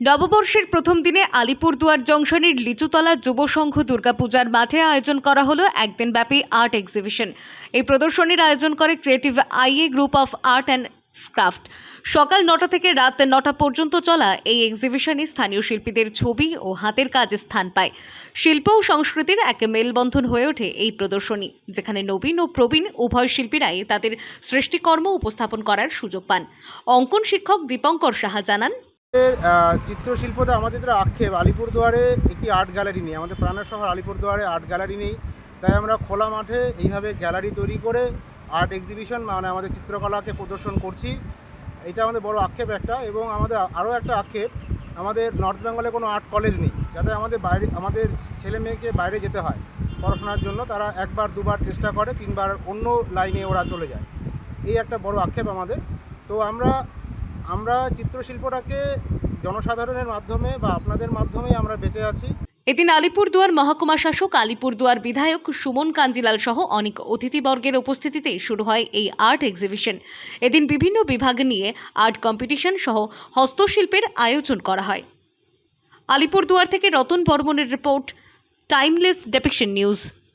নববর্ষের প্রথম দিনে আলিপুরদুয়ার জংশনের লিচুতলা যুব সংঘ দুর্গাপূজার মাঠে আয়োজন করা হলো একদিনব্যাপী আর্ট এক্সিবিশন। এই প্রদর্শনীর আয়োজন করে creative IA group of art and craft. সকাল নটা থেকে রাত নটা পর্যন্ত চলা এই এক্সিবিশনে স্থানীয় শিল্পীদের ছবি ও হাতের কাজ স্থান পায়। শিল্প ও সংস্কৃতির এক মেলবন্ধন হয়ে ওঠে এই প্রদর্শনী, যেখানে নবীন ও প্রবীণ উভয় শিল্পীরাই তাদের সৃষ্টিকর্ম উপস্থাপন করার সুযোগ পান। অঙ্কন শিক্ষক দীপঙ্কর সাহা জানান চিত্রশিল্পতে আমাদের যেটা আক্ষেপ, আলিপুরদুয়ারে একটি আর্ট গ্যালারি নেই। আমাদের প্রাণের শহর আলিপুরদুয়ারে আর্ট গ্যালারি নেই। তাই আমরা খোলা মাঠে এইভাবে গ্যালারি তৈরি করে আর্ট এক্সিবিশন মানে আমাদের চিত্রকলাকে প্রদর্শন করছি। এটা আমাদের বড় আক্ষেপ একটা এবং আমাদের আরও একটা আক্ষেপ, আমাদের নর্থ বেঙ্গলে কোনো আর্ট কলেজ নেই, যাতে আমাদের বাইরে, আমাদের ছেলে মেয়েকে বাইরে যেতে হয় পড়াশোনার জন্য। তারা একবার, দুবার চেষ্টা করে, তিনবার অন্য লাইনে ওরা চলে যায়। এই একটা বড় আক্ষেপ আমাদের। তো আমরা আমরা চিত্রশিল্পটাকে জনসাধারণের মাধ্যমে বা আপনাদের মাধ্যমেই আমরা বেঁচে আছি। এদিন আলিপুরদুয়ার মহকুমা শাসক, আলিপুরদুয়ার বিধায়ক সুমন কাঞ্জিলাল সহ অনেক অতিথিবর্গের উপস্থিতিতে শুরু হয় এই আর্ট এক্সিবিশন এদিন বিভিন্ন বিভাগ নিয়ে আর্ট কম্পিটিশন সহ হস্তশিল্পের আয়োজন করা হয়। আলিপুরদুয়ার থেকে রতন বর্মনের রিপোর্ট টাইমলেস ডেপিকশন নিউজ